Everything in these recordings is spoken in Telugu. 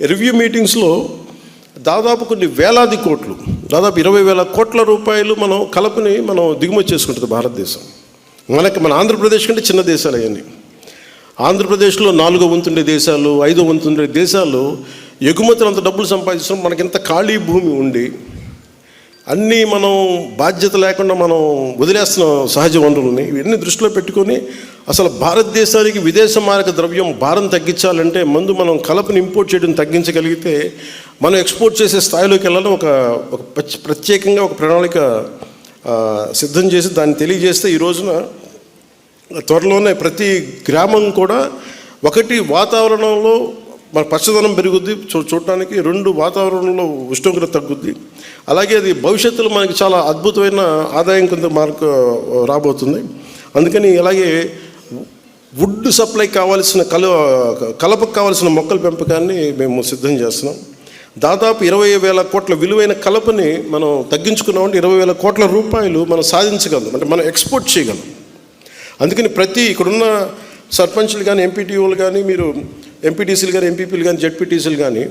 రివ్యూ మీటింగ్స్లో దాదాపు కొన్ని వేలాది కోట్లు దాదాపు ఇరవై వేల కోట్ల రూపాయలు మనం కలపని మనం దిగుమతి చేసుకుంటుంది భారతదేశం. మనకి మన ఆంధ్రప్రదేశ్ కంటే చిన్న దేశాలు అవన్నీ. ఆంధ్రప్రదేశ్లో నాలుగో వంతుండే దేశాలు ఐదో వంతుండే దేశాలు ఎగుమతులు అంత డబ్బులు సంపాదించడం మనకింత ఖాళీ భూమి ఉండి అన్నీ మనం బాధ్యత లేకుండా మనం వదిలేస్తున్నాం సహజ వనరులని ఇవన్నీ దృష్టిలో పెట్టుకొని అసలు భారతదేశానికి విదేశ మారక ద్రవ్యం భారం తగ్గించాలంటే ముందు మనం కలపని ఇంపోర్ట్ చేయడం తగ్గించగలిగితే మనం ఎక్స్పోర్ట్ చేసే స్థాయిలోకి వెళ్ళాలని ఒక ఒక ప్రత్యేకంగా ఒక ప్రణాళిక సిద్ధం చేసి దాన్ని తెలియజేస్తే ఈ రోజున త్వరలోనే ప్రతి గ్రామం కూడా ఒకటి వాతావరణంలో మన పచ్చదనం పెరుగుద్ది. చూ చూడటానికి రెండు వాతావరణంలో ఉష్ణోగ్రత తగ్గుద్ది. అలాగే అది భవిష్యత్తులో మనకి చాలా అద్భుతమైన ఆదాయం కొంత మార్కు రాబోతుంది. అందుకని అలాగే వుడ్ సప్లై కావాల్సిన కల కలపకు కావాల్సిన మొక్కల పెంపకాన్ని మేము సిద్ధం చేస్తున్నాం. దాదాపు ఇరవై వేల కోట్ల విలువైన కలపని మనం తగ్గించుకున్నామంటే ఇరవై వేల కోట్ల రూపాయలు మనం సాధించగలం. అంటే మనం ఎక్స్పోర్ట్ చేయగలం. అందుకని ప్రతి ఇక్కడున్న సర్పంచ్లు కానీ ఎంపీటీఓలు కానీ మీరు ఎంపీటీసీలు కానీ ఎంపీపీలు కానీ జడ్పీటీసీలు కానీ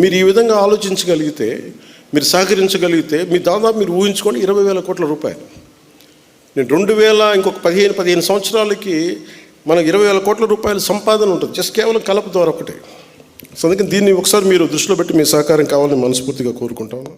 మీరు ఈ విధంగా ఆలోచించగలిగితే మీరు సహకరించగలిగితే మీ దాదాపు మీరు ఊహించుకోండి ఇరవై వేల కోట్ల రూపాయలు. నేను రెండు వేల ఇంకొక పదిహేను పదిహేను సంవత్సరాలకి మనకు ఇరవై వేల కోట్ల రూపాయల సంపాదన ఉంటుంది. జస్ట్ కేవలం కలప ద్వారా ఒకటే. సో అందుకని దీన్ని ఒకసారి మీరు దృష్టిలో పెట్టి మీ సహకారం కావాలని మనస్ఫూర్తిగా కోరుకుంటాను